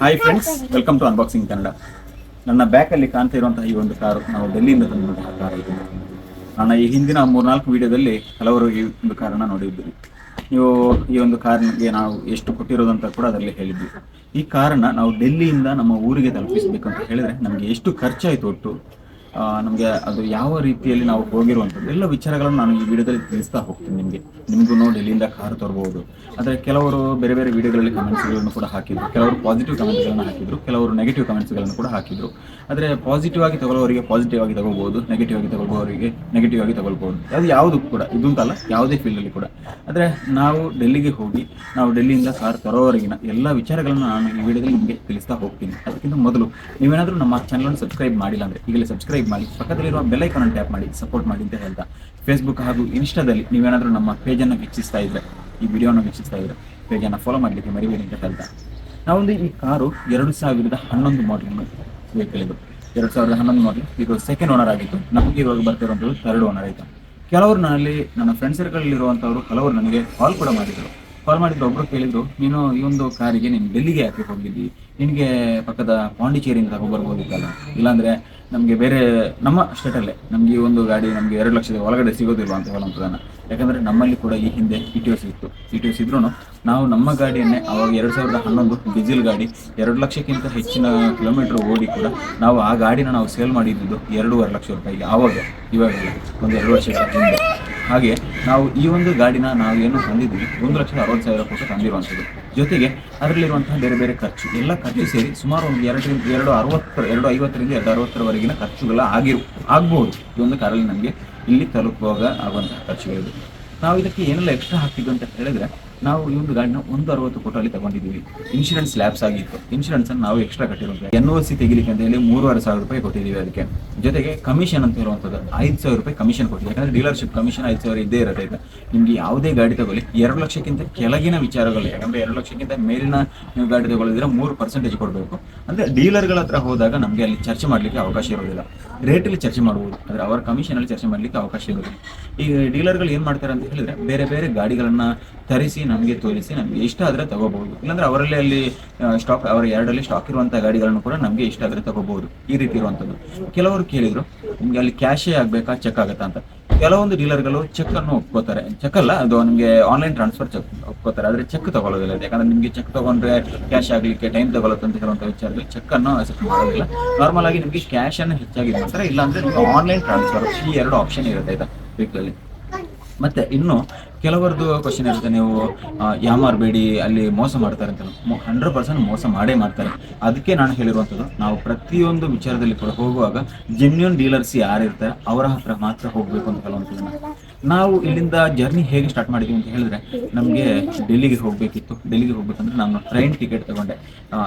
Hi friends welcome to unboxing Kannada ನನ್ನ ಬ್ಯಾಕಲ್ಲಿ ಕಾಣ್ತಾ ಇರುವಂತಹ ಈ ಒಂದು ಕಾರು ನಾವು ಡೆಲ್ಲಿಯಿಂದ ತಂದಂತಹ ಕಾರ್ ನನ್ನ ಈ ಹಿಂದಿನ ಮೂರ್ನಾಲ್ಕು ವಿಡಿಯೋದಲ್ಲಿ ಹಲವರು ಈ ಒಂದು ಕಾರನ್ನ ನೋಡಿದ್ದೀವಿ ನೀವು ಈ ಒಂದು ಕಾರ್ಗೆ ನಾವು ಎಷ್ಟು ಕೊಟ್ಟಿರೋದಂತ ಕೂಡ ಅದರಲ್ಲಿ ಹೇಳಿದ್ವಿ. ಈ ಕಾರನ್ನ ನಾವು ಡೆಲ್ಲಿಯಿಂದ ನಮ್ಮ ಊರಿಗೆ ತಲುಪಿಸಬೇಕು ಅಂತ ಹೇಳಿದ್ರೆ ನಮಗೆ ಎಷ್ಟು ಖರ್ಚಾಯಿತು ಒಟ್ಟು? ನಮಗೆ ಅದು ಯಾವ ರೀತಿಯಲ್ಲಿ ನಾವು ಹೋಗಿರುವಂಥದ್ದು, ಎಲ್ಲ ವಿಚಾರಗಳನ್ನು ನಾನು ಈ ವಿಡಿಯೋದಲ್ಲಿ ತಿಳಿಸ್ತಾ ಹೋಗ್ತೀನಿ ನಿಮಗೆ. ನಿಮಗೂ ನೋಡಿ ಇಲ್ಲಿಂದ ಕಾರ್ ತರಬಹುದು ಆದರೆ ಕೆಲವರು ಬೇರೆ ಬೇರೆ ವಿಡಿಯೋಗಳಲ್ಲಿ ಕಮೆಂಟ್ಸ್ಗಳನ್ನು ಕೂಡ ಹಾಕಿದ್ರು, ಕೆಲವರು ಪಾಸಿಟಿವ್ ಕಮೆಂಟ್ಸ್ಗಳನ್ನು ಹಾಕಿದ್ರು, ಕೆಲವರು ನೆಗೆಟಿವ್ ಕಮೆಂಟ್ಸ್ಗಳನ್ನು ಕೂಡ ಹಾಕಿದ್ರು. ಆದರೆ ಪಾಸಿಟಿವ್ ಆಗಿ ತಗೊಳ್ಳೋರಿಗೆ ಪಾಸಿಟಿವ್ ಆಗಿ ತಗೋಬಹುದು ನೆಗೆಟಿವ್ ಆಗಿ ತಗೊಳ್ಬೋರಿಗೆ ನೆಗೆಟಿವ್ ಆಗಿ ತಗೊಳ್ಬಹುದು ಅದು ಯಾವುದು ಕೂಡ ಇದು ಅಂತಲ್ಲ ಯಾವುದೇ ಫೀಲ್ಡಲ್ಲಿ ಕೂಡ. ಆದರೆ ನಾವು ಡೆಲ್ಲಿಗೆ ಹೋಗಿ, ನಾವು ಡೆಲ್ಲಿಯಿಂದ ಕಾರ್ ತರೋವರೆಗಿನ ಎಲ್ಲ ವಿಚಾರಗಳನ್ನು ನಾನು ಈ ವಿಡಿಯೋದಲ್ಲಿ ನಿಮಗೆ ತಿಳಿಸ್ತಾ ಹೋಗ್ತೀನಿ. ಅದಕ್ಕಿಂತ ಮೊದಲು ನೀವೇನಾದರೂ ನಮ್ಮ ಚಾನಲನ್ನು ಸಬ್ಸ್ಕ್ರೈಬ್ ಮಾಡಿಲ್ಲ ಅಂದರೆ ಈಗಲೇ ಸಬ್ಸ್ಕ್ರೈಬ್ ಮಾಡಿ, ಪಕ್ಕದಲ್ಲಿರುವ ಬೆಲ್ ಐಕಾನ್ ಟ್ಯಾಪ್ ಮಾಡಿ ಸಪೋರ್ಟ್ ಮಾಡಿ ಅಂತ ಹೇಳ್ತಾ. ಫೇಸ್ಬುಕ್ ಹಾಗೂ ಇನ್ಸ್ಟಾದಲ್ಲಿ ನೀವೇನಾದರೂ ನಮ್ಮ ಪೇಜನ್ನು ವೀಕ್ಷಿಸ್ತಾ ಇದ್ರೆ, ಈ ವಿಡಿಯೋನ ವೀಕ್ಷಿಸ್ತಾ ಇದ್ರೆ ಪೇಜನ್ನು ಫಾಲೋ ಮಾಡಲಿಕ್ಕೆ ಮರಿಬೇಡಿ ಅಂತ ಹೇಳ್ತಾ. ನಾವೊಂದು ಈ ಕಾರು ಎರಡು ಸಾವಿರದ ಹನ್ನೊಂದು ಮಾಡಲ್ ವೆಹಿಕಲ್ ಇದು. ಎರಡು ಸಾವಿರದ ಹನ್ನೊಂದು ಮಾಡಲ್ ಇದು ಸೆಕೆಂಡ್ ಓನರ್ ಆಗಿತ್ತು. ನಮಗೆ ಇವಾಗ ಬರ್ತಿರುವಂಥದ್ದು ಥರ್ಡ್ ಓನರ್ ಆಯಿತು. ಕೆಲವರು ನನ್ನಲ್ಲಿ, ನನ್ನ ಫ್ರೆಂಡ್ ಸರ್ಕಲ್ ಕೆಲವರು ನನಗೆ ಕಾಲ್ ಕೂಡ ಮಾಡಿದರು. ಕಾಲ್ ಮಾಡಿದ್ರು ಒಬ್ಬರು ಕೇಳಿದ್ರು, ನೀನು ಈ ಒಂದು ಕಾರಿಗೆ ನೀನು ಡೆಲ್ಲಿಗೆ ಯಾಕೆ ಹೋಗಿದ್ದಿ? ನಿನಗೆ ಪಕ್ಕದ ಪಾಂಡಿಚೇರಿಯಿಂದ ತಗೊಂಡ್ಬರ್ಬೋದಿತ್ತಲ್ಲ? ಇಲ್ಲಾಂದ್ರೆ ನಮಗೆ ಬೇರೆ ನಮ್ಮ ಸ್ಟೇಟಲ್ಲೇ ನಮಗೆ ಈ ಒಂದು ಗಾಡಿ ನಮಗೆ ಎರಡು ಲಕ್ಷದ ಒಳಗಡೆ ಸಿಗೋದಿಲ್ಲ ಅಂತ ಹೇಳುವಂಥದ್ದನ್ನು ಯಾಕಂದರೆ ನಮ್ಮಲ್ಲಿ ಕೂಡ ಈ ಹಿಂದೆ ಇ ಟಿ ಎಸ್ ಇತ್ತು. ಇ ಟಿ ಎಸ್ ಇದ್ರೂ ನಾವು ನಮ್ಮ ಗಾಡಿಯನ್ನೇ ಅವಾಗ ಎರಡು ಸಾವಿರದ ಹನ್ನೊಂದು ಡೀಸೆಲ್ ಗಾಡಿ ಎರಡು ಲಕ್ಷಕ್ಕಿಂತ ಹೆಚ್ಚಿನ ಕಿಲೋಮೀಟರ್ ಓಡಿ ಕೂಡ ನಾವು ಆ ಗಾಡಿನ ನಾವು ಸೇಲ್ ಮಾಡಿದ್ದು ಎರಡೂವರೆ ಲಕ್ಷ ರೂಪಾಯಿಗೆ ಆವಾಗ, ಇವಾಗ ಒಂದು ಎರಡು ವರ್ಷ ಹಿಂದೆ. ಹಾಗೆ ನಾವು ಈ ಒಂದು ಗಾಡಿನ ನಾವು ಏನು ತಂದಿದ್ದೀವಿ, ಒಂದು ಲಕ್ಷದ ಅರವತ್ತು ಸಾವಿರ ಕೊಟ್ಟು ತಂದಿರುವಂಥದ್ದು. ಜೊತೆಗೆ ಅದರಲ್ಲಿರುವಂತಹ ಬೇರೆ ಬೇರೆ ಖರ್ಚು. ಎಲ್ಲ ಖರ್ಚು ಸೇರಿ ಸುಮಾರು ಒಂದು ಎರಡರಿಂದ, ಎರಡು ಅರವತ್ತರ, ಎರಡು ಐವತ್ತರಿಂದ ಎರಡು ಅರವತ್ತರವರೆಗಿನ ಖರ್ಚುಗಳ ಆಗಿರು, ಆಗ್ಬೋದು. ಈ ಒಂದು ಕಾರಲ್ಲಿ ನಮಗೆ ಇಲ್ಲಿ ತಲುಪುವಾಗ ಆಗುವಂತಹ ಖರ್ಚುಗಳಿದೆ. ನಾವು ಇದಕ್ಕೆ ಏನೆಲ್ಲ ಎಕ್ಸ್ಟ್ರಾ ಹಾಕ್ತಿದ್ವಿ ಅಂತ ಹೇಳಿದ್ರೆ ನಾವು ಈ ಒಂದು ಗಾಡಿನ ಒಂದು ಅರವತ್ತು ಕೋಟಿ ಅಲ್ಲಿ ತಗೊಂಡಿದ್ದೀವಿ. ಇನ್ಶೂರೆನ್ಸ್ ಲ್ಯಾಬ್ಸ್ ಆಗಿತ್ತು. ಇನ್ಶೂರೆನ್ಸ್ ಅನ್ನು ನಾವು ಎಕ್ಸ್ಟ್ರಾ ಕಟ್ಟಿರೋದು ಎನ್ ಓ ಸಿ ತೆಗಿಲಿಕ್ಕೆ ಅಂತ ಹೇಳಿ ಮೂರುವರೆ ಸಾವಿರ ರೂಪಾಯಿ ಕೊಟ್ಟಿದ್ದೀವಿ ಅದಕ್ಕೆ. ಜೊತೆಗೆ ಕಮಿಷನ್ ಅಂತ ಹೇಳುವಂಥದ್ದು ಐದು ಸಾವಿರ ರೂಪಾಯಿ ಕಮಿಷನ್ ಕೊಟ್ಟಿದ್ದೀವಿ. ಯಾಕಂದ್ರೆ ಡೀಲರ್ಶಿಪ್ ಕಮಿಷನ್ ಐದು ಸಾವಿರ ಇದ್ದೇ ಇರುತ್ತೆ ಆಯ್ತಾ ನಿಮ್ಗೆ ಯಾವುದೇ ಗಾಡಿ ತಗೊಳ್ಳಿ. ಎರಡು ಲಕ್ಷಕ್ಕಿಂತ ಕೆಳಗಿನ ವಿಚಾರಗಳು. ಯಾಕಂದ್ರೆ ಎರಡು ಲಕ್ಷಕ್ಕಿಂತ ಮೇಲಿನ ನೀವು ಗಾಡಿ ತಗೊಳ್ಳಿದ್ರೆ ಮೂರು ಪರ್ಸೆಂಟೇಜ್ ಕೊಡಬೇಕು. ಅಂದ್ರೆ ಡೀಲರ್ಗಳ ಹತ್ರ ಹೋದಾಗ ನಮಗೆ ಅಲ್ಲಿ ಚರ್ಚೆ ಮಾಡಲಿಕ್ಕೆ ಅವಕಾಶ ಇರೋದಿಲ್ಲ. ರೇಟಲ್ಲಿ ಚರ್ಚೆ ಮಾಡ್ಬೋದು. ಆದರೆ ಅವರ ಕಮಿಷನಲ್ಲಿ ಚರ್ಚೆ ಮಾಡಲಿಕ್ಕೆ ಅವಕಾಶ ಇರೋದಿಲ್ಲ. ಈಗ ಡೀಲರ್ಗಳು ಏನು ಮಾಡ್ತಾರೆ ಅಂತ ಹೇಳಿದ್ರೆ ಬೇರೆ ಬೇರೆ ಗಾಡಿಗಳನ್ನ ತರಿಸಿ ನಮಗೆ ತೋರಿಸಿ, ನಮಗೆ ಇಷ್ಟ ಆದರೆ ತಗೋಬಹುದು. ಇಲ್ಲಾಂದ್ರೆ ಅವರಲ್ಲಿ ಅಲ್ಲಿ ಸ್ಟಾಕ್ ಅವರ ಎರಡಲ್ಲಿ ಸ್ಟಾಕ್ ಇರುವಂತಹ ಗಾಡಿಗಳನ್ನು ಕೂಡ ನಮಗೆ ಇಷ್ಟ ಆದರೆ ತಗೋಬಹುದು. ಈ ರೀತಿ ಇರುವಂತದ್ದು ಕೆಲವರು ಕೇಳಿದ್ರು, ನಿಮ್ಗೆ ಅಲ್ಲಿ ಕ್ಯಾಶೇ ಆಗ್ಬೇಕಾ? ಚೆಕ್ ಆಗುತ್ತಾ? ಅಂತ. ಕೆಲವೊಂದು ಡೀಲರ್ಗಳು ಚೆಕ್ ಅನ್ನು ಒಪ್ಕೋತಾರೆ. ಚೆಕ್ ಅಲ್ಲ, ಅದು ನಿಮಗೆ ಆನ್ಲೈನ್ ಟ್ರಾನ್ಸ್ಫರ್ ಚೆಕ್ ಒಪ್ಕೋತಾರೆ. ಆದ್ರೆ ಚೆಕ್ ತಗೊಳ್ಳೋದಿಲ್ಲ ಯಾಕಂದ್ರೆ ನಿಮಗೆ ಚೆಕ್ ತಗೊಂಡ್ರೆ ಕ್ಯಾಶ್ ಆಗಲಿಕ್ಕೆ ಟೈಮ್ ತಗೊಳುತ್ತೆ ಅಂತ ಹೇಳುವಂಥ ವಿಚಾರದಲ್ಲಿ ಚೆಕ್ ಅನ್ನು ಅಸೆಪ್ಟ್ ಮಾಡೋದಿಲ್ಲ. ನಾರ್ಮಲ್ ಆಗಿ ನಿಮಗೆ ಕ್ಯಾಶ್ ಅನ್ನು ಹೆಚ್ಚಾಗಿ ಮಾಡ್ತಾರೆ ಇಲ್ಲಾಂದ್ರೆ ನಿಮ್ಗೆ ಆನ್ಲೈನ್ ಟ್ರಾನ್ಸ್ಫರ್ ಈ ಎರಡು ಆಪ್ಷನ್ ಇರುತ್ತೆ ಆಯ್ತಾ? ವೆಹಿಕಲ್ ಮತ್ತೆ ಇನ್ನು ಕೆಲವರದ್ದು ಕ್ವಶನ್ ಇರುತ್ತೆ, ನೀವು ಯಾಮಾರ್ ಬೇಡಿ ಅಲ್ಲಿ ಮೋಸ ಮಾಡ್ತಾರೆ ಅಂತ ಹಂಡ್ರೆಡ್ ಪರ್ಸೆಂಟ್ ಮೋಸ ಮಾಡೇ ಮಾಡ್ತಾರೆ. ಅದಕ್ಕೆ ನಾನು ಹೇಳಿರುವಂಥದ್ದು, ನಾವು ಪ್ರತಿಯೊಂದು ವಿಚಾರದಲ್ಲಿ ಕೂಡ ಹೋಗುವಾಗ ಜೆನ್ಯೂನ್ ಡೀಲರ್ಸ್ ಯಾರಿರ್ತಾರೆ ಅವರ ಹತ್ರ ಮಾತ್ರ ಹೋಗಬೇಕು ಅಂತ ಕೆಲವೊಂದು ನಾವು ಇಲ್ಲಿಂದ ಜರ್ನಿ ಹೇಗೆ ಸ್ಟಾರ್ಟ್ ಮಾಡಿದ್ವಿ ಅಂತ ಹೇಳಿದ್ರೆ, ನಮಗೆ ಡೆಲ್ಲಿಗೆ ಹೋಗಬೇಕಿತ್ತು. ಡೆಲ್ಲಿಗೆ ಹೋಗ್ಬೇಕಂದ್ರೆ ನಾನು ಟ್ರೈನ್ ಟಿಕೆಟ್ ತಗೊಂಡೆ.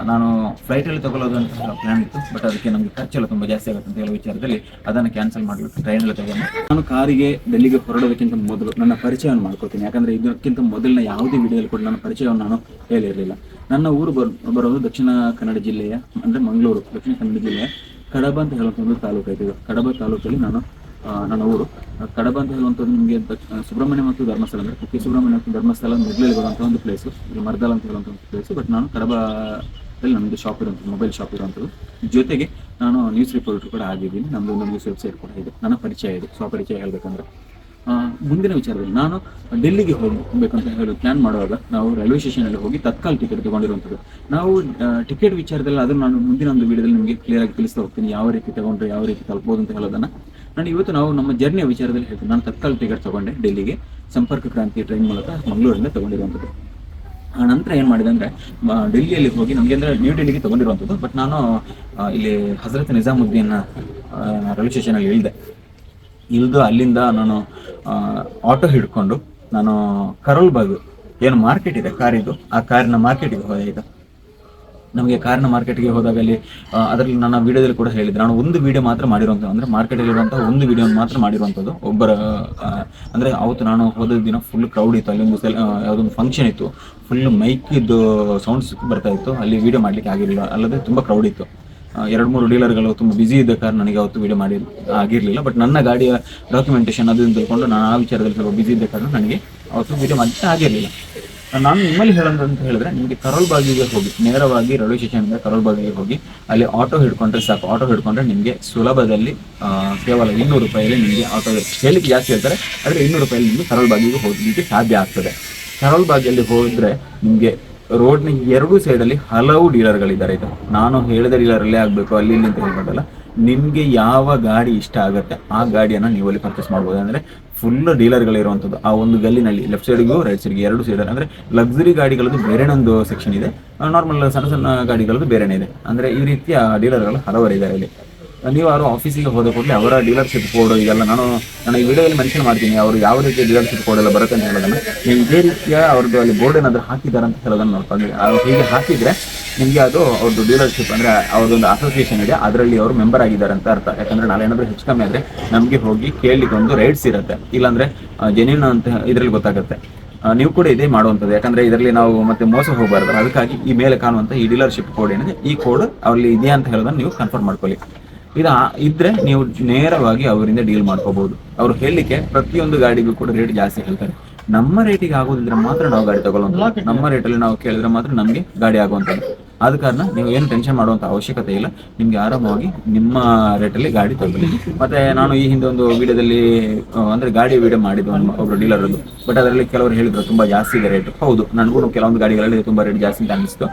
ನಾನು ಫ್ಲೈಟಲ್ಲಿ ತಗೊಳ್ಳೋದು ಅಂತ ಪ್ಲಾನ್ ಇತ್ತು ಬಟ್ ಅದಕ್ಕೆ ನಮಗೆ ಖರ್ಚೆಲ್ಲ ತುಂಬ ಜಾಸ್ತಿ ಆಗುತ್ತೆ ಅಂತ ಹೇಳೋ ವಿಚಾರದಲ್ಲಿ ಅದನ್ನು ಕ್ಯಾನ್ಸಲ್ ಮಾಡಬೇಕು ಟ್ರೈನಲ್ಲಿ ತಗೊಂಡೆ ನಾನು ಕಾರಿಗೆ ಡೆಲ್ಲಿಗೆ ಹೊರಡೋದಕ್ಕಿಂತ ಮೊದಲು ನನ್ನ ಪರಿಚಯವನ್ನು ಮಾಡ್ಕೋತೀನಿ ಯಾಕಂದ್ರೆ ಇದಕ್ಕಿಂತ ಮೊದಲಿನ ಯಾವುದೇ ವಿಡಿಯೋದಲ್ಲಿ ಕೂಡ ನನ್ನ ಪರಿಚಯವನ್ನು ನಾನು ಹೇಳಿರಲಿಲ್ಲ. ನನ್ನ ಊರು ಬರ್, ಬರೋದು ದಕ್ಷಿಣ ಕನ್ನಡ ಜಿಲ್ಲೆಯ, ಅಂದರೆ ಮಂಗಳೂರು, ದಕ್ಷಿಣ ಕನ್ನಡ ಜಿಲ್ಲೆಯ ಕಡಬ ಅಂತ ಹೇಳುವಂಥ ಒಂದು ತಾಲೂಕು ಇದು. ಕಡಬ ತಾಲೂಕಲ್ಲಿ ನಾನು ನನ್ನ ಊರು. ಕಡಬ ಅಂತ ಹೇಳುವಂಥದ್ದು ನಿಮಗೆ ಸುಬ್ರಹ್ಮಣ್ಯ ಮತ್ತು ಧರ್ಮಸ್ಥಳ ಅಂದರೆ ಕುಕ್ಕೆ ಸುಬ್ರಹ್ಮಣ್ಯ ಮತ್ತು ಧರ್ಮಸ್ಥಳ ಮಿಡ್ಲಲ್ಲಿ ಬರುವಂಥ ಒಂದು ಪ್ಲೇಸು ಇಲ್ಲಿ ಮರ್ದಾಲ್ ಅಂತ ಹೇಳುವಂತ ಒಂದು ಪ್ಲೇಸು ಬಟ್ ನಾನು ಕಡಬದಲ್ಲಿ ನಮ್ಮದು ಶಾಪ್ ಇರುವಂಥದ್ದು ಮೊಬೈಲ್ ಶಾಪ್ ಇರುವಂಥದ್ದು ಜೊತೆಗೆ ನಾನು ನ್ಯೂಸ್ ರಿಪೋರ್ಟರ್ ಕೂಡ ಆಗಿದ್ದೀನಿ. ನಮ್ಮದು ಒಂದು ನ್ಯೂಸ್ ವೆಬ್ಸೈಟ್ ಕೂಡ ಇದೆ. ನನ್ನ ಪರಿಚಯ ಇದೆ. ಸ್ವಪರಿಚಯ ಹೇಳಬೇಕಂದ್ರೆ. ಮುಂದಿನ ವಿಚಾರದಲ್ಲಿ ನಾನು ಡೆಲ್ಲಿಗೆ ಹೋಗಬೇಕಂತ ಹೇಳಿ ಪ್ಲಾನ್ ಮಾಡುವಾಗ ನಾವು ರೈಲ್ವೆ ಸ್ಟೇಷನಲ್ಲಿ ಹೋಗಿ ತತ್ಕಾಲ ಟಿಕೆಟ್ ತಗೊಂಡಿರುವಂಥದ್ದು ನಾವು ಟಿಕೆಟ್ ವಿಚಾರದಲ್ಲಿ ಅದನ್ನು ನಾನು ಮುಂದಿನ ಒಂದು ವಿಡಿಯೋದಲ್ಲಿ ನಿಮಗೆ ಕ್ಲಿಯರ್ ಆಗಿ ತಿಳಿಸ್ತಾ ಹೋಗ್ತೀನಿ. ಯಾವ ರೀತಿ ತಗೊಂಡ್ರೆ, ಯಾವ ರೀತಿ ತಲುಪಬಹುದು ಅಂತ ಹೇಳೋದನ್ನ. ನಾನು ಇವತ್ತು ನಾವು ನಮ್ಮ ಜರ್ನಿಯ ವಿಚಾರದಲ್ಲಿ ಹೇಳ್ತೀನಿ. ನಾನು ತತ್ಕಾಲ ಟಿಕೆಟ್ ತಗೊಂಡೆ ಡೆಲ್ಲಿಗೆ. ಸಂಪರ್ಕ ಕ್ರಾಂತಿ ಟ್ರೈನ್ ಮೂಲಕ ಮಂಗಳೂರಿಂದ ತಗೊಂಡಿರುವಂಥದ್ದು ಆ ನಂತರ ಏನು ಮಾಡಿದೆ ಅಂದರೆ ಡೆಲ್ಲಿಯಲ್ಲಿ ಹೋಗಿ ನಮಗೆ ಅಂದರೆ ನ್ಯೂ ಡೆಲ್ಲಿಗೆ ತಗೊಂಡಿರುವಂಥದ್ದು ಬಟ್ ನಾನು ಇಲ್ಲಿ ಹಜರತ್ ನಿಜಾಮುದ್ದೀನ್ ರೈಲ್ವೆ ಸ್ಟೇಷನಲ್ಲಿ ಇಳಿದೆ. ಇಳಿದು ಅಲ್ಲಿಂದ ನಾನು ಆಟೋ ಹಿಡ್ಕೊಂಡು ನಾನು ಕರೋಲ್ ಬಾಗ್ ಏನು ಮಾರ್ಕೆಟ್ ಇದೆ ಕಾರಿದು ಆ ಕಾರಿನ ಮಾರ್ಕೆಟಿಗೆ ಹೋದೆ ಈಗ. ನಮಗೆ ಕಾರಿನ ಮಾರ್ಕೆಟ್ಗೆ ಹೋದಾಗ ಅಲ್ಲಿ ಅದರಲ್ಲಿ ನನ್ನ ವಿಡಿಯೋದಲ್ಲಿ ಕೂಡ ಹೇಳಿದ್ದೆ ನಾನು ಒಂದು ವಿಡಿಯೋ ಮಾತ್ರ ಮಾಡಿರುವಂಥದ್ದು ಅಂದರೆ ಮಾರ್ಕೆಟಲ್ಲಿರುವಂತಹ ಒಂದು ವಿಡಿಯೋ ಮಾತ್ರ ಮಾಡಿರುವಂಥದ್ದು ಒಬ್ಬರ ಅಂದರೆ ಅವತ್ತು ನಾನು ಹೋದ ದಿನ ಫುಲ್ ಕ್ರೌಡ್ ಇತ್ತು. ಅಲ್ಲಿ ಒಂದು ಸೆಲ್ ಯಾವುದೊಂದು ಫಂಕ್ಷನ್ ಇತ್ತು. ಫುಲ್ ಮೈಕಿದ್ದು ಸೌಂಡ್ಸ್ ಬರ್ತಾ ಇತ್ತು. ಅಲ್ಲಿ ವಿಡಿಯೋ ಮಾಡಲಿಕ್ಕೆ ಆಗಿರಲಿಲ್ಲ. ಅಲ್ಲದೆ ತುಂಬ ಕ್ರೌಡ್ ಇತ್ತು. ಎರಡು ಮೂರು ಡೀಲರ್ಗಳು ತುಂಬ ಬ್ಯುಸಿ ಇದ್ದ ಕಾರಣ ನನಗೆ ಅವತ್ತು ವಿಡಿಯೋ ಮಾಡಿ ಆಗಿರಲಿಲ್ಲ. ಬಟ್ ನನ್ನ ಗಾಡಿಯ ಡಾಕ್ಯುಮೆಂಟೇಷನ್ ಅದನ್ನು ತಿಳ್ಕೊಂಡು ನಾನು ಆ ವಿಚಾರದಲ್ಲಿ ಸ್ವಲ್ಪ ಬ್ಯುಸಿ ಇದ್ದ ಕಾರಣ ನನಗೆ ಅವತ್ತು ವಿಡಿಯೋ ಮಾಡಲಿಕ್ಕೆ ಆಗಿರಲಿಲ್ಲ. ನಾನು ನಿಮ್ಮಲ್ಲಿ ಹೇಳೋದು ಅಂತ ಹೇಳಿದ್ರೆ ನಿಮಗೆ ಕರೋಲ್ ಬಾಗಿಗೆ ಹೋಗಿ, ನೇರವಾಗಿ ರೈಲ್ವೆ ಸ್ಟೇಷನ್ ಕರೋಲ್ ಬಾಗಿಗೆ ಹೋಗಿ ಅಲ್ಲಿ ಆಟೋ ಹಿಡ್ಕೊಂಡ್ರೆ ಸಾಕು. ಆಟೋ ಹಿಡ್ಕೊಂಡ್ರೆ ನಿಮಗೆ ಸುಲಭದಲ್ಲಿ ಕೇವಲ ಇನ್ನೂರು ರೂಪಾಯಲ್ಲಿ ನಿಮಗೆ ಆಟೋ ಹೇಳಿಕೆ ಜಾಸ್ತಿ ಹೇಳ್ತಾರೆ, ಆದರೆ ಇನ್ನೂರು ರೂಪಾಯಲ್ಲಿ ನಿಮಗೆ ಕರೋಲ್ ಬಾಗಿಗೆ ಹೋಗಲಿಕ್ಕೆ ಸಾಧ್ಯ ಆಗ್ತದೆ. ಕರೋಲ್ ಬಾಗಿಯಲ್ಲಿ ಹೋದರೆ ನಿಮಗೆ ರೋಡ್ನ ಎರಡೂ ಸೈಡಲ್ಲಿ ಹಲವು ಡೀಲರ್ಗಳಿದ್ದಾರೆ. ಇದು ನಾನು ಹೇಳಿದ ಡೀಲರ್ ಅಲ್ಲೇ ಆಗಬೇಕು, ಅಲ್ಲಿ ಇಲ್ಲಿ ಅಂತ ಹೇಳ್ಬೋದಲ್ಲ ನಿಮಗೆ ಯಾವ ಗಾಡಿ ಇಷ್ಟ ಆಗುತ್ತೆ, ಆ ಗಾಡಿಯನ್ನು ನೀವು ಅಲ್ಲಿ ಪರ್ಚೇಸ್ ಮಾಡ್ಬೋದು. ಅಂದರೆ ಫುಲ್ ಡೀಲರ್ಗಳಿರುವಂಥದ್ದು. ಆ ಒಂದು ಗಲ್ಲಿನಲ್ಲಿ ಲೆಫ್ಟ್ ಸೈಡ್ಗೂ ರೈಟ್ ಸೈಡ್ಗೆ ಎರಡು ಸೈಡ್ ಅಂದರೆ ಲಕ್ಸುರಿ ಗಾಡಿಗಳದ್ದು ಬೇರೆನೊಂದು ಸೆಕ್ಷನ್ ಇದೆ. ನಾರ್ಮಲ್ ಸಣ್ಣ ಸಣ್ಣ ಗಾಡಿಗಳದ್ದು ಬೇರೆನೇ ಇದೆ. ಅಂದರೆ ಈ ರೀತಿಯ ಡೀಲರ್ಗಳು ಹಲವರು ಇದ್ದಾರೆ ಇಲ್ಲಿ. ನೀವು ಯಾರು ಆಫೀಸಿಗೆ ಹೋದ ಕೂಡಲೇ ಅವರ ಡೀಲರ್ಶಿಪ್ ಕೋಡ್ ಇದೆಲ್ಲ ನಾನು ನಾನು ಈ ವಿಡಿಯೋದಲ್ಲಿ ಮೆನ್ಷನ್ ಮಾಡ್ತೀನಿ, ಅವರು ಯಾವ ರೀತಿಯ ಡೀಲರ್ಶಿಪ್ ಕೋಡ್ ಎಲ್ಲ ಬರುತ್ತೆ ಅಂತ ಹೇಳೋದನ್ನ. ನೀವು ಇದೇ ರೀತಿಯ ಅವ್ರದ್ದು ಅಲ್ಲಿ ಬೋರ್ಡ್ ಏನಾದ್ರು ಹಾಕಿದ್ದಾರೆ ಅಂತ ಹೇಳೋದನ್ನ ನೋಡ್ಕೊಂಡು ಅವ್ರು ಹೀಗೆ ಹಾಕಿದ್ರೆ ನಿಮಗೆ ಅದು ಅವ್ರದ್ದು ಡೀಲರ್ಶಿಪ್ ಅಂದರೆ ಅವ್ರದ್ದೊಂದು ಅಸೋಸಿಯೇಷನ್ ಇದೆ, ಅದರಲ್ಲಿ ಅವರು ಮೆಂಬರ್ ಆಗಿದ್ದಾರೆ ಅಂತ ಅರ್ಥ. ಯಾಕಂದ್ರೆ ನಾಳೆ ಏನಾದರೂ ಹೆಚ್ಚು ಕಮ್ಮಿ ಆದರೆ ನಮಗೆ ಹೋಗಿ ಕೇಳಲಿಕ್ಕೆ ಒಂದು ರೈಟ್ಸ್ ಇರುತ್ತೆ. ಇಲ್ಲಾಂದ್ರೆ ಜೆನ್ಯೂನ್ ಅಂತ ಇದರಲ್ಲಿ ಗೊತ್ತಾಗುತ್ತೆ. ನೀವು ಕೂಡ ಇದೇ ಮಾಡುವಂಥದ್ದು. ಯಾಕಂದ್ರೆ ಇದರಲ್ಲಿ ನಾವು ಮತ್ತೆ ಮೋಸ ಹೋಗಬಾರ್ದು. ಅದಕ್ಕಾಗಿ ಈ ಮೇಲೆ ಕಾಣುವಂಥ ಈ ಡೀಲರ್ಶಿಪ್ ಕೋಡ್ ಏನಿದೆ, ಈ ಕೋಡ್ ಅಲ್ಲಿ ಇದೆಯಾ ಅಂತ ಹೇಳೋದನ್ನ ನೀವು ಕನ್ಫರ್ಮ್ ಮಾಡ್ಕೊಳ್ಳಿ. ಇದು ಇದ್ರೆ ನೀವು ನೇರವಾಗಿ ಅವರಿಂದ ಡೀಲ್ ಮಾಡ್ಕೋಬಹುದು. ಅವ್ರು ಹೇಳಲಿಕ್ಕೆ ಪ್ರತಿಯೊಂದು ಗಾಡಿಗೂ ಕೂಡ ರೇಟ್ ಜಾಸ್ತಿ ಹೇಳ್ತಾರೆ. ನಮ್ಮ ರೇಟಿಗೆ ಆಗೋದಿದ್ರೆ ಮಾತ್ರ ನಾವು ಗಾಡಿ ತಗೊಳ್ಳೋದು ನಮ್ಮ ರೇಟಲ್ಲಿ ನಾವು ಕೇಳಿದ್ರೆ ಮಾತ್ರ ನಮಗೆ ಗಾಡಿ ಆಗುವಂಥದ್ದು. ಆದ ಕಾರಣ ನೀವು ಏನು ಟೆನ್ಷನ್ ಮಾಡುವಂಥ ಅವಶ್ಯಕತೆ ಇಲ್ಲ. ನಿಮಗೆ ಆರಾಮವಾಗಿ ನಿಮ್ಮ ರೇಟಲ್ಲಿ ಗಾಡಿ ತಗೊಳ್ಳಿ ಮತ್ತೆ ನಾನು ಈ ಹಿಂದೆ ಒಂದು ವಿಡಿಯೋದಲ್ಲಿ ಅಂದ್ರೆ ಗಾಡಿ ವಿಡಿಯೋ ಮಾಡಿದ್ದು ಒಂದು ಒಬ್ರು ಡೀಲರ್ ಅದು ಬಟ್ ಅದರಲ್ಲಿ ಕೆಲವರು ಹೇಳಿದ್ರು ತುಂಬಾ ಜಾಸ್ತಿ ಇದೆ ರೇಟ್ ಹೌದು, ನನಗೂ ಕೆಲವೊಂದು ಗಾಡಿಗಳಲ್ಲಿ ತುಂಬಾ ರೇಟ್ ಜಾಸ್ತಿ ಅಂತ ಅನಿಸ್ತು.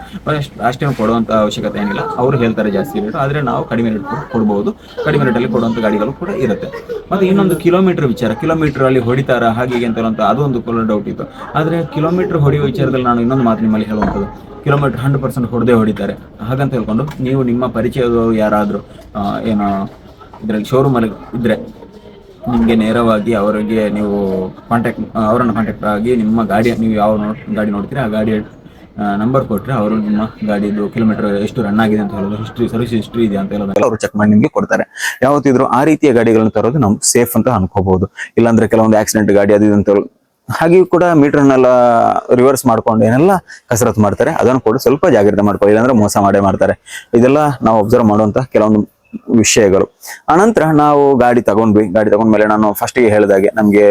ಅಷ್ಟು ಟೈಮ್ ಕೊಡುವಂತ ಅವಶ್ಯಕತೆ ಏನಿಲ್ಲ. ಅವರು ಹೇಳ್ತಾರೆ ಜಾಸ್ತಿ ರೇಟ್ ಆದ್ರೆ ನಾವು ಕಡಿಮೆ ರೇಟ್ ಕೊಡ್ಬೋದು. ಕಡಿಮೆ ರೇಟಲ್ಲಿ ಕೊಡುವಂತ ಗಾಡಿಗಳು ಕೂಡ ಇರುತ್ತೆ. ಮತ್ತೆ ಇನ್ನೊಂದು ಕಿಲೋಮೀಟರ್ ವಿಚಾರ. ಕಿಲೋಮೀಟರ್ ಅಲ್ಲಿ ಹೊಡಿತಾರ ಹಾಗೆ ಅಂತ ಅದೊಂದು ಅದು ಒಂದು ಡೌಟ್ ಇತ್ತು. ಆದ್ರೆ ಕಿಲೋಮೀಟರ್ ಹೊಡೆಯುವ ವಿಚಾರದಲ್ಲಿ ನಾನು ಇನ್ನೊಂದು ಮಾತು ನಿಮ್ಮಲ್ಲಿ ಹೇಳುವಂಥದ್ದು ಕಿಲೋಮೀಟರ್ ಹಂಡ್ರೆಡ್ ಪರ್ಸೆಂಟ್ ಹೊಡೆದೇ ಹೊಡಿತಾರೆ. ಹಾಗಂತ ಹೇಳ್ಕೊಂಡು ನೀವು ನಿಮ್ಮ ಪರಿಚಯದವರು ಯಾರಾದರೂ ಏನೋ, ಇದರಲ್ಲಿ ಶೋರೂಮಲ್ಲಿ ಇದ್ರೆ ನಿಮಗೆ ನೇರವಾಗಿ ಅವರಿಗೆ ನೀವು ಕಾಂಟ್ಯಾಕ್ಟ್ ಅವರನ್ನು ಕಾಂಟ್ಯಾಕ್ಟ್ ಆಗಿ ನಿಮ್ಮ ಗಾಡಿ, ನೀವು ಯಾವ ಗಾಡಿ ನೋಡ್ತೀರಾ, ಆ ಗಾಡಿ ನಂಬರ್ ಕೊಟ್ಟರೆ ಅವರು ನಿಮ್ಮ ಗಾಡಿದು ಕಿಲೋಮೀಟರ್ ಎಷ್ಟು ರನ್ ಆಗಿದೆ ಅಂತ ಹೇಳೋದು ಹಿಸ್ಟ್ರಿ ಸರ್ವಿಸ್ ಹಿಸ್ಟ್ರಿ ಇದೆ ಅಂತ ಹೇಳೋದು. ಅವರು ಚೆಕ್ ಮಾಡಿ ನಿಮಗೆ ಕೊಡ್ತಾರೆ. ಯಾವತ್ತಿದ್ರು ಆ ರೀತಿಯ ಗಾಡಿಗಳನ್ನು ತರೋದು ನಮ್ಗೆ ಸೇಫ್ ಅಂತ ಅನ್ಕೋಬಹುದು. ಇಲ್ಲಾಂದ್ರೆ ಕೆಲವೊಂದು ಆಕ್ಸಿಡೆಂಟ್ ಗಾಡಿ ಅದು ಅಂತ. ಹಾಗೆಯೂ ಕೂಡ ಮೀಟರ್ನೆಲ್ಲ ರಿವರ್ಸ್ ಮಾಡ್ಕೊಂಡು ಏನೆಲ್ಲ ಕಸರತ್ತು ಮಾಡ್ತಾರೆ, ಅದನ್ನು ಕೂಡ ಸ್ವಲ್ಪ ಜಾಗ್ರತೆ ಮಾಡ್ಕೊಳ್ಳಿ, ಇಲ್ಲಾಂದ್ರೆ ಮೋಸ ಮಾಡೇ ಮಾಡ್ತಾರೆ. ಇದೆಲ್ಲ ನಾವು ಅಬ್ಸರ್ವ್ ಮಾಡುವಂತ ಕೆಲವೊಂದು ವಿಷಯಗಳು. ಆನಂತರ ನಾವು ಗಾಡಿ ತಗೊಂಡ್ವಿ. ಗಾಡಿ ತಗೊಂಡ್ಮೇಲೆ ನಾನು ಫಸ್ಟಿಗೆ ಹೇಳಿದಾಗೆ ನಮಗೆ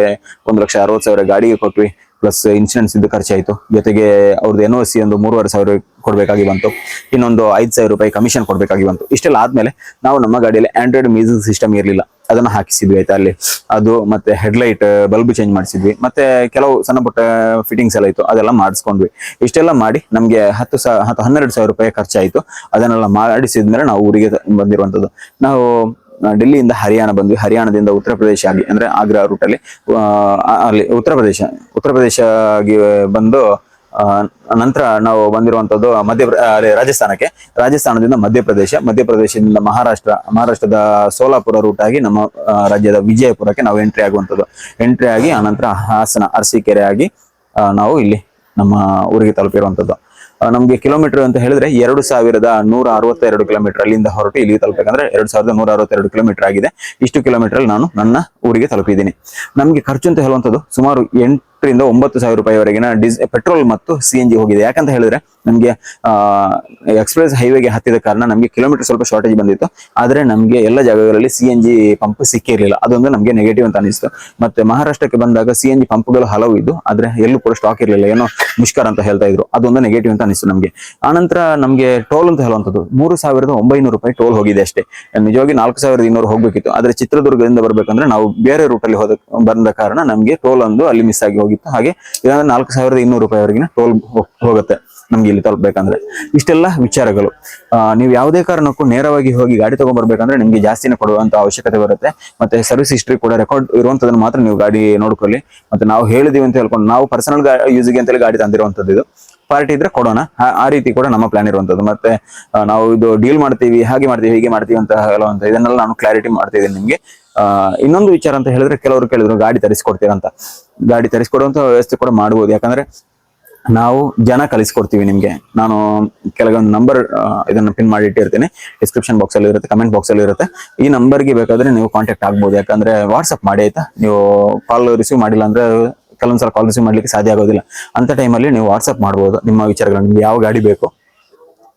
ಒಂದು ಲಕ್ಷ ಅರವತ್ತು ಸಾವಿರ ಗಾಡಿಗೆ ಕೊಟ್ವಿ. ಪ್ಲಸ್ ಇನ್ಸೂರೆನ್ಸ್ ಇದ್ದು ಖರ್ಚಾಯಿತು. ಜೊತೆಗೆ ಅವ್ರದ್ದು ಎನ್ ಒ ಸಿ ಒಂದು ಮೂರುವರೆ ಸಾವಿರ ಕೊಡಬೇಕಾಗಿ ಬಂತು. ಇನ್ನೊಂದು ಐದು ಸಾವಿರ ರೂಪಾಯಿ ಕಮಿಷನ್ ಕೊಡಬೇಕಾಗಿ ಬಂತು. ಇಷ್ಟೆಲ್ಲ ಆದಮೇಲೆ ನಾವು ನಮ್ಮ ಗಾಡಿಯಲ್ಲಿ ಆಂಡ್ರಾಯ್ಡ್ ಮ್ಯೂಸಿಕ್ ಸಿಸ್ಟಮ್ ಇರಲಿಲ್ಲ. ಅದನ್ನು ಹಾಕಿಸಿದ್ವಿ ಆಯ್ತಾ ಅಲ್ಲಿ. ಅದು ಮತ್ತೆ ಹೆಡ್ಲೈಟ್ ಬಲ್ಬ್ ಚೇಂಜ್ ಮಾಡಿಸಿದ್ವಿ. ಮತ್ತೆ ಕೆಲವು ಸಣ್ಣ ಪುಟ್ಟ ಫಿಟ್ಟಿಂಗ್ಸ್ ಎಲ್ಲ ಇತ್ತು. ಅದೆಲ್ಲ ಮಾಡಿಸ್ಕೊಂಡ್ವಿ. ಇಷ್ಟೆಲ್ಲ ಮಾಡಿ ನಮಗೆ ಹತ್ತು ಸಾ, ಹತ್ತು ಹನ್ನೆರಡು ಸಾವಿರ ರೂಪಾಯಿ ಖರ್ಚಾಯಿತು. ಅದನ್ನೆಲ್ಲ ಮಾಡಿಸಿದ್ಮೇಲೆ ನಾವು ಊರಿಗೆ ಬಂದಿರುವಂಥದ್ದು. ನಾವು ಡೆಲ್ಲಿಯಿಂದ ಹರಿಯಾಣ ಬಂದ್ವಿ. ಹರಿಯಾಣದಿಂದ ಉತ್ತರ ಪ್ರದೇಶ ಆಗಿ, ಅಂದ್ರೆ ಆಗ್ರಾ ರೂಟಲ್ಲಿ ಅಲ್ಲಿ ಉತ್ತರ ಪ್ರದೇಶ ಉತ್ತರ ಪ್ರದೇಶ ಆಗಿ ಬಂದು ನಂತರ ನಾವು ಬಂದಿರುವಂತದ್ದು ಮಧ್ಯ ರಾಜಸ್ಥಾನಕ್ಕೆ. ರಾಜಸ್ಥಾನದಿಂದ ಮಧ್ಯಪ್ರದೇಶ ಮಧ್ಯಪ್ರದೇಶದಿಂದ ಮಹಾರಾಷ್ಟ್ರ, ಮಹಾರಾಷ್ಟ್ರದ ಸೋಲಾಪುರ ರೂಟ್ ಆಗಿ ನಮ್ಮ ರಾಜ್ಯದ ವಿಜಯಪುರಕ್ಕೆ ನಾವು ಎಂಟ್ರಿ ಆಗುವಂಥದ್ದು ಎಂಟ್ರಿ ಆಗಿ ಆನಂತರ ಹಾಸನ, ಅರಸೀಕೆರೆ ಆಗಿ ನಾವು ಇಲ್ಲಿ ನಮ್ಮ ಊರಿಗೆ ತಲುಪಿರುವಂಥದ್ದು ನಮ್ಗೆ ಕಿಲೋಮೀಟರ್ ಅಂತ ಹೇಳಿದ್ರೆ ಎರಡು ಸಾವಿರದ ನೂರ ಅರವತ್ತೆರಡು ಕಿಲೋಮೀಟರ್ ಅಲ್ಲಿಂದ ಹೊರಟು ಇಲ್ಲಿಗೆ ತಲುಪಬೇಕಂದ್ರೆ ಎರಡು ಸಾವಿರದ ನೂರ ಅರವತ್ತೆರಡು ಕಿಲೋಮೀಟರ್ ಆಗಿದೆ. ಇಷ್ಟು ಕಿಲೋಮೀಟರ್ ನಾನು ನನ್ನ ಊರಿಗೆ ತಲುಪಿದ್ದೀನಿ. ನಮಗೆ ಖರ್ಚು ಅಂತ ಹೇಳುವಂಥದ್ದು ಸುಮಾರು ಎಂಟರಿಂದ ಒಂಬತ್ತು ಸಾವಿರ ರೂಪಾಯಿವರೆಗಿನ ಡಿಸ್, ಪೆಟ್ರೋಲ್ ಮತ್ತು ಸಿ ಹೋಗಿದೆ. ಯಾಕಂತ ಹೇಳಿದ್ರೆ, ನಮಗೆ ಎಕ್ಸ್ಪ್ರೆಸ್ ಹೈವೇಗೆ ಹತ್ತಿದ ಕಾರಣ ನಮಗೆ ಕಿಲೋಮೀಟರ್ ಸ್ವಲ್ಪ ಶಾರ್ಟೇಜ್ ಬಂದಿತ್ತು. ಆದ್ರೆ ನಮಗೆ ಎಲ್ಲ ಜಾಗಗಳಲ್ಲಿ ಸಿ ಪಂಪ್ ಸಿಕ್ಕಿರಲಿಲ್ಲ ಅದೊಂದು ನಮಗೆ ನೆಗೆಟಿವ್ ಅಂತ ಅನಿಸ್ತು ಮತ್ತೆ ಮಹಾರಾಷ್ಟ್ರಕ್ಕೆ ಬಂದಾಗ ಸಿ ಎನ್ ಪಂಪ್ಗಳು ಹಲವು ಇದ್ದು, ಆದ್ರೆ ಎಲ್ಲೂ ಕೂಡ ಸ್ಟಾಕ್ ಇರಲಿಲ್ಲ. ಏನೋ ಮುಷ್ಕರ ಅಂತ ಹೇಳ್ತಾ ಇದ್ರು. ಅದೊಂದು ನೆಗೆಟಿವ್ ಅಂತ ಅನಿಸ್ತು ನಮಗೆ. ಆನಂತರ ನಮಗೆ ಟೋಲ್ ಅಂತ ಹೇಳುವಂಥದ್ದು. ಮೂರು ಸಾವಿರದ ಒಂಬೈನೂರು ರೂಪಾಯಿ ಟೋಲ್ ಹೋಗಿದೆ ಅಷ್ಟೇ. ನಿಜವಾಗಿ ನಾಲ್ಕು ಸಾವಿರದ ಇನ್ನೂರು ಹೋಗಬೇಕಿತ್ತು. ಆದ್ರೆ ಚಿತ್ರದುರ್ಗದಿಂದ ಬರಬೇಕಂದ್ರೆ ನಾವು ಬೇರೆ ರೂಟಲ್ಲಿ ಹೋದ, ಬಂದ ಕಾರಣ ನಮಗೆ ಟೋಲ್ ಒಂದು ಅಲ್ಲಿ ಮಿಸ್ ಆಗಿ ಹೋಗಿತ್ತು. ಹಾಗೆ ಇದಂದ್ರೆ ನಾಲ್ಕು ಸಾವಿರದ ಇನ್ನೂರು ರೂಪಾಯಿವರೆಗಿನ ಟೋಲ್ ಹೋಗುತ್ತೆ ನಮ್ಗೆ ಇಲ್ಲಿ ತಲುಪಬೇಕಂದ್ರೆ. ಇಷ್ಟೆಲ್ಲ ವಿಚಾರಗಳು. ನೀವು ಯಾವುದೇ ಕಾರಣಕ್ಕೂ ನೇರವಾಗಿ ಹೋಗಿ ಗಾಡಿ ತಗೊಂಡ್ಬರ್ಬೇಕಂದ್ರೆ ನಿಮ್ಗೆ ಜಾಸ್ತಿನೇ ಕೊಡುವಂತ ಅವಶ್ಯಕತೆ ಬರುತ್ತೆ. ಮತ್ತೆ ಸರ್ವಿಸ್ ಹಿಸ್ಟ್ರಿ ಕೂಡ ರೆಕಾರ್ಡ್ ಇರುವಂತದನ್ನ ಮಾತ್ರ ನೀವು ಗಾಡಿ ನೋಡ್ಕೊಳ್ಳಿ. ಮತ್ತೆ ನಾವು ಹೇಳಿದೀವಿ ಅಂತ ಹೇಳ್ಕೊಂಡು ನಾವು ಪರ್ಸನಲ್ ಯೂಸ್ಗೆ ಅಂತೇಳಿ ಗಾಡಿ ತಂದಿರುವಂತದ್ದು ಇದು. ಪಾರ್ಟಿ ಇದ್ರೆ ಕೊಡೋಣ. ಆ- ರೀತಿ ಕೂಡ ನಮ್ಮ ಪ್ಲಾನ್ ಇರುವಂತದ್ದು. ಮತ್ತೆ ನಾವು ಇದು ಡೀಲ್ ಮಾಡ್ತೀವಿ, ಹಾಗೆ ಮಾಡ್ತೀವಿ, ಹೀಗೆ ಮಾಡ್ತೀವಿ ಅಂತ ಹೇಳುವಂತ ಇದನ್ನೆಲ್ಲ ನಾನು ಕ್ಲಾರಿಟಿ ಮಾಡ್ತಿದ್ದೀನಿ ನಿಮಗೆ. ಇನ್ನೊಂದು ವಿಚಾರ ಅಂತ ಹೇಳಿದ್ರೆ ಕೆಲವರು ಕೇಳಿದ್ರು ಗಾಡಿ ತರಿಸ್ಕೊಡ್ತೀರಂತ. ಗಾಡಿ ತರಿಸ್ಕೊಡುವಂತ ವ್ಯವಸ್ಥೆ ಕೂಡ ಮಾಡ್ಬೋದು. ಯಾಕಂದ್ರೆ ನಾವು ಜನ ಕಲಿಸ್ಕೊಡ್ತೀವಿ ನಿಮ್ಗೆ. ನಾನು ಕೆಲವೊಂದು ನಂಬರ್ ಇದನ್ನ ಪಿನ್ ಮಾಡಿ ಇಟ್ಟಿರ್ತೀನಿ. ಡಿಸ್ಕ್ರಿಪ್ಷನ್ ಬಾಕ್ಸ್ ಅಲ್ಲಿ ಇರುತ್ತೆ ಕಮೆಂಟ್ ಬಾಕ್ಸ್ ಅಲ್ಲಿ ಇರುತ್ತೆ. ಈ ನಂಬರ್ಗೆ ಬೇಕಾದ್ರೆ ನೀವು ಕಾಂಟ್ಯಾಕ್ಟ್ ಆಗ್ಬೋದು. ಯಾಕಂದ್ರೆ ವಾಟ್ಸ್ಆಪ್ ಮಾಡಿ, ಆಯ್ತಾ? ನೀವು ಕಾಲ್ ರಿಸೀವ್ ಮಾಡಿಲ್ಲ ಅಂದ್ರೆ ಕೆಲವೊಂದ್ಸಲ ಕಾಲ್ ರಿಸೀವ್ ಮಾಡ್ಲಿಕ್ಕೆ ಸಾಧ್ಯ ಆಗೋದಿಲ್ಲ. ಅಂತ ಟೈಮಲ್ಲಿ ನೀವು ವಾಟ್ಸ್ಆಪ್ ಮಾಡ್ಬೋದು. ನಿಮ್ಮ ವಿಚಾರಗಳು, ನಿಮ್ಗೆ ಯಾವ ಗಾಡಿ ಬೇಕು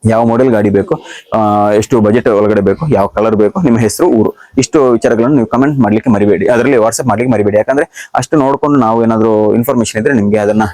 ಯಾವ ಮಾಡೆಲ್ ಗಾಡಿ ಬೇಕು ಎಷ್ಟು ಬಜೆಟ್ ಒಳಗಡೆ ಬೇಕು, ಯಾವ ಕಲರ್ ಬೇಕು, ನಿಮ್ಮ ಹೆಸರು, ಊರು, ಇಷ್ಟು ವಿಚಾರಗಳನ್ನು ನೀವು ಕಮೆಂಟ್ ಮಾಡ್ಲಿಕ್ಕೆ ಮರಿಬೇಡಿ. ಅದರಲ್ಲಿ ವಾಟ್ಸ್ಆಪ್ ಮಾಡ್ಲಿಕ್ಕೆ ಮರಿಬೇಡಿ. ಯಾಕಂದ್ರೆ ಅಷ್ಟು ನೋಡ್ಕೊಂಡು ನಾವು ಏನಾದರೂ ಇನ್ಫಾರ್ಮೇಷನ್ ಇದ್ರೆ ನಿಮಗೆ ಅದನ್ನ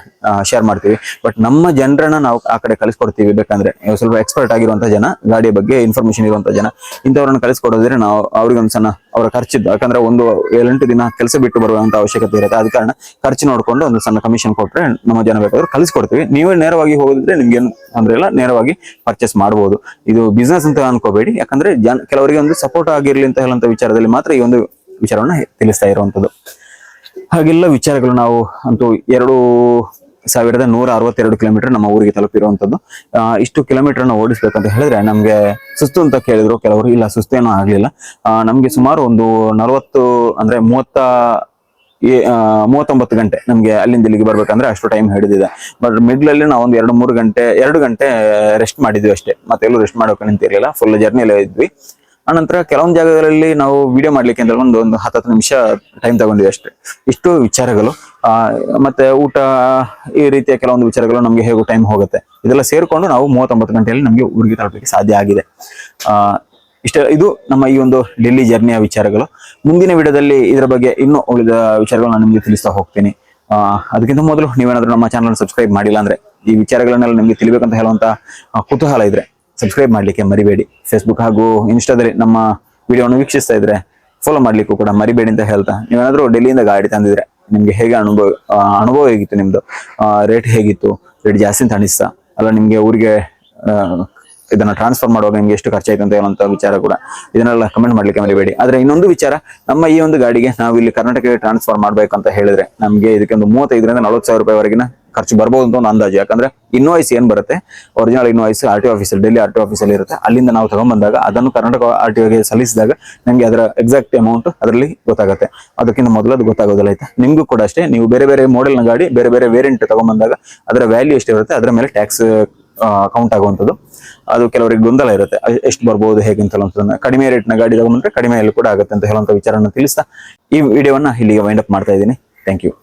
ಶೇರ್ ಮಾಡ್ತೀವಿ. ಬಟ್ ನಮ್ಮ ಜನರನ್ನ ನಾವು ಆ ಕಡೆ ಕಳಿಸ್ಕೊಡ್ತೀವಿ. ಬೇಕಂದ್ರೆ ಸ್ವಲ್ಪ ಎಕ್ಸ್ಪರ್ಟ್ ಆಗಿರುವಂತ ಜನ, ಗಾಡಿಯ ಬಗ್ಗೆ ಇನ್ಫಾರ್ಮೇಷನ್ ಇರುವಂಥ ಜನ, ಇಂಥವ್ರನ್ನ ಕಲಿಸ್ಕೊಡೋದ್ರೆ ನಾವು ಅವ್ರಿಗೆ ಒಂದು ಸಣ್ಣ ಅವರ ಖರ್ಚು ಯಾಕಂದ್ರೆ ಒಂದು ಏಳೆಂಟು ದಿನ ಕೆಲಸ ಬಿಟ್ಟು ಬರುವಂತ ಅವಶ್ಯಕತೆ ಇರುತ್ತೆ. ಆದ ಕಾರಣ ಖರ್ಚು ನೋಡ್ಕೊಂಡು ಒಂದು ಸಣ್ಣ ಕಮಿಷನ್ ಕೊಟ್ಟರೆ ನಮ್ಮ ಜನ ಬೇಕಾದ್ರೂ ಕಲಿಸ್ಕೊಡ್ತೀವಿ ನೀವೇ ನೇರವಾಗಿ ಹೋಗಿದ್ರೆ ನಿಮ್ಗೆ ತೊಂದ್ರೆ ಇಲ್ಲ. ನೇರವಾಗಿ ಪರ್ಚೇಸ್ ಮಾಡಬಹುದು ಇದು ಬಿಸ್ನೆಸ್ ಅಂತ ಅನ್ಕೋಬೇಡಿ. ಯಾಕಂದ್ರೆ ಜನ ಕೆಲವರಿಗೆ ಒಂದು ಸಪೋರ್ಟ್ ಆಗಿರ್ಲಿ ಅಂತ ಹೇಳುವಂತ ವಿಚಾರದಲ್ಲಿ ಮಾತ್ರ ಈ ಒಂದು ವಿಚಾರವನ್ನ ತಿಳಿಸ್ತಾ ಇರುವಂತದ್ದು. ಹಾಗೆಲ್ಲ ವಿಚಾರಗಳು ನಾವು ಅಂತೂ ಎರಡು ಸಾವಿರದ ನೂರ ಅರವತ್ತೆರಡು ಕಿಲೋಮೀಟರ್ ನಮ್ಮ ಊರಿಗೆ ತಲುಪಿರುವಂತದ್ದು. ಆ, ಇಷ್ಟು ಕಿಲೋಮೀಟರ್ ಓಡಿಸ್ಬೇಕಂತ ಹೇಳಿದ್ರೆ ನಮ್ಗೆ ಸುಸ್ತು ಅಂತ ಕೇಳಿದ್ರು. ಕೆಲವರು ಇಲ್ಲ ಸುಸ್ತೇನೂ ಆಗ್ಲಿಲ್ಲ. ನಮ್ಗೆ ಸುಮಾರು ಒಂದು ನಲವತ್ತು ಅಂದ್ರೆ ಮೂವತ್ತ ಆ, ಮೂವತ್ತೊಂಬತ್ತು ಗಂಟೆ ನಮಗೆ ಅಲ್ಲಿಂದ ಇಲ್ಲಿಗೆ ಬರ್ಬೇಕಂದ್ರೆ ಅಷ್ಟು ಟೈಮ್ ಹಿಡಿದಿದೆ. ಬಟ್ ಮಿಡ್ಲಲ್ಲಿ ನಾವು ಒಂದು ಎರಡು ಮೂರು ಗಂಟೆ ಎರಡು ಗಂಟೆ ರೆಸ್ಟ್ ಮಾಡಿದ್ವಿ ಅಷ್ಟೇ. ಮತ್ತೆ ಎಲ್ಲೂ ರೆಸ್ಟ್ ಮಾಡೋಕೆ ನಿಂತಿರ್ಲಿಲ್ಲ ಫುಲ್ ಜರ್ನಿಯಲ್ಲೇ ಇದ್ವಿ. ಆನಂತರ ಕೆಲವೊಂದು ಜಾಗಗಳಲ್ಲಿ ನಾವು ವಿಡಿಯೋ ಮಾಡ್ಲಿಕ್ಕೆ ಅಂದ್ರೆ ಒಂದು ಒಂದು ಹತ್ತು ನಿಮಿಷ ಟೈಮ್ ತಗೊಂಡಿವಿ ಅಷ್ಟೇ. ಇಷ್ಟು ವಿಚಾರಗಳು. ಮತ್ತೆ ಊಟ ಈ ರೀತಿಯ ಕೆಲವೊಂದು ವಿಚಾರಗಳು ನಮಗೆ ಹೇಗೂ ಟೈಮ್ ಹೋಗುತ್ತೆ. ಇದೆಲ್ಲ ಸೇರಿಕೊಂಡು ನಾವು ಮೂವತ್ತೊಂಬತ್ತು ಗಂಟೆಯಲ್ಲಿ ನಮಗೆ ಊರಿಗೆ ತಲುಪಲಿಕ್ಕೆ ಸಾಧ್ಯ ಆಗಿದೆ. ಇಷ್ಟ, ಇದು ನಮ್ಮ ಈ ಒಂದು ಡೆಲ್ಲಿ ಜರ್ನಿಯ ವಿಚಾರಗಳು. ಮುಂದಿನ ವಿಡಿಯೋದಲ್ಲಿ ಇದರ ಬಗ್ಗೆ ಇನ್ನೂ ಉಳಿದ ವಿಚಾರಗಳು ನಾನು ನಿಮಗೆ ತಿಳಿಸ್ತಾ ಹೋಗ್ತೀನಿ. ಅದಕ್ಕಿಂತ ಮೊದಲು ನೀವೇನಾದರೂ ನಮ್ಮ ಚಾನಲ್ ಸಬ್ಸ್ಕ್ರೈಬ್ ಮಾಡಿಲ್ಲ ಅಂದ್ರೆ ಈ ವಿಚಾರಗಳನ್ನೆಲ್ಲ ನಿಮಗೆ ತಿಳಿಬೇಕಂತ ಹೇಳುವಂಥ ಕುತೂಹಲ ಇದ್ರೆ ಸಬ್ಸ್ಕ್ರೈಬ್ ಮಾಡಲಿಕ್ಕೆ ಮರಿಬೇಡಿ. ಫೇಸ್ಬುಕ್ ಹಾಗೂ ಇನ್ಸ್ಟಾದಲ್ಲಿ ನಮ್ಮ ವಿಡಿಯೋವನ್ನು ವೀಕ್ಷಿಸ್ತಾ ಇದ್ರೆ ಫಾಲೋ ಮಾಡ್ಲಿಕ್ಕೂ ಕೂಡ ಮರಿಬೇಡಿ ಅಂತ ಹೇಳ್ತಾ, ನೀವೇನಾದರೂ ಡೆಲ್ಲಿಯಿಂದ ಗಾಡಿ ತಂದಿದ್ರೆ ನಿಮಗೆ ಹೇಗೆ ಅನುಭವ ಅನುಭವ ಹೇಗಿತ್ತು ನಿಮ್ಮದು ರೇಟ್ ಹೇಗಿತ್ತು? ರೇಟ್ ಜಾಸ್ತಿ ಅಂತ ಅನಿಸ್ತಾ, ಅಲ್ಲ ನಿಮಗೆ ಊರಿಗೆ ಇದನ್ನ ಟ್ರಾನ್ಸ್ಫರ್ ಮಾಡುವಾಗ ನಿಮ್ಗೆ ಎಷ್ಟು ಖರ್ಚಾಯ್ತು ಅಂತ ಹೇಳುವಂತ ವಿಚಾರ ಕೂಡ ಇದನ್ನೆಲ್ಲ ಕಮೆಂಟ್ ಮಾಡ್ಲಿಕ್ಕೆ ಮರಿಬೇಡಿ. ಆದ್ರೆ ಇನ್ನೊಂದು ವಿಚಾರ, ನಮ್ಮ ಈ ಒಂದು ಗಾಡಿಗೆ ನಾವು ಇಲ್ಲಿ ಕರ್ನಾಟಕಕ್ಕೆ ಟ್ರಾನ್ಸ್ಫರ್ ಮಾಡ್ಬೇಕಂತ ಹೇಳಿದ್ರೆ ನಮಗೆ ಇದಕ್ಕೆ ಒಂದು ಮೂವತ್ತೈದರಿಂದ ನಲವತ್ತು ಸಾವಿರ ರೂಪಾಯಿವರೆಗಿನ ಖರ್ಚು ಬರ್ಬೋದು ಅಂತ ಒಂದು ಅಂದಾಜು. ಯಾಕಂದ್ರೆ ಇನ್ವಾಯ್ಸ್ ಏನ್ ಬರುತ್ತೆ? Original invoice R T office Delhi R T ಆಫೀಸಲ್ಲಿ ಇರುತ್ತೆ. ಅಲ್ಲಿಂದ ನಾವು ತಗೊಂಡ್ಬಂದಾಗ ಅದನ್ನು ಕರ್ನಾಟಕ ಆರ್ ಟಿ ಓಗೆ ಸಲ್ಲಿಸಿದಾಗ ನಮಗೆ ಅದರ ಎಕ್ಸಾಕ್ಟ್ ಅಮೌಂಟ್ ಅದರಲ್ಲಿ ಗೊತ್ತಾಗುತ್ತೆ. ಅದಕ್ಕಿಂತ ಮೊದಲು ಅದು ಗೊತ್ತಾಗೋದಿಲ್ಲ, ಆಯ್ತಾ? ನಿಮ್ಗೂ ಕೂಡ ಅಷ್ಟೇ, ನೀವು ಬೇರೆ ಬೇರೆ ಮಾಡೆಲ್ನ ಗಾಡಿ, ಬೇರೆ ಬೇರೆ ವೇರಿಯಂಟ್ ತಗೊಂಡ್ಬಂದಾಗ ಅದರ ವ್ಯಾಲ್ಯೂ ಎಷ್ಟಿರುತ್ತೆ? ಅದರ ಮೇಲೆ ಟ್ಯಾಕ್ಸ್ ಕೌಂಟ್ ಆಗುವಂಥದ್ದು. ಅದು ಕೆಲವರಿಗೆ ಗೊಂದಲ ಇರುತ್ತೆ. ಎಷ್ಟು ಬರ್ಬೋದು, ಹೇಗೆ ಅಂತ ಕಡಿಮೆ ರೇಟ್ನ ಗಾಡಿ ತಗೊಂಡ್ರೆ ಕಡಿಮೆಯಲ್ಲಿ ಕೂಡ ಆಗುತ್ತೆ ಅಂತ ಹೇಳುವಂಥ ವಿಚಾರನ ತಿಳಿಸ್ತಾ ಈ ವಿಡಿಯೋವನ್ನು ಇಲ್ಲಿಗೆ ವೈಂಡ್ ಅಪ್ ಮಾಡ್ತಾ ಇದ್ದೀನಿ. Thank you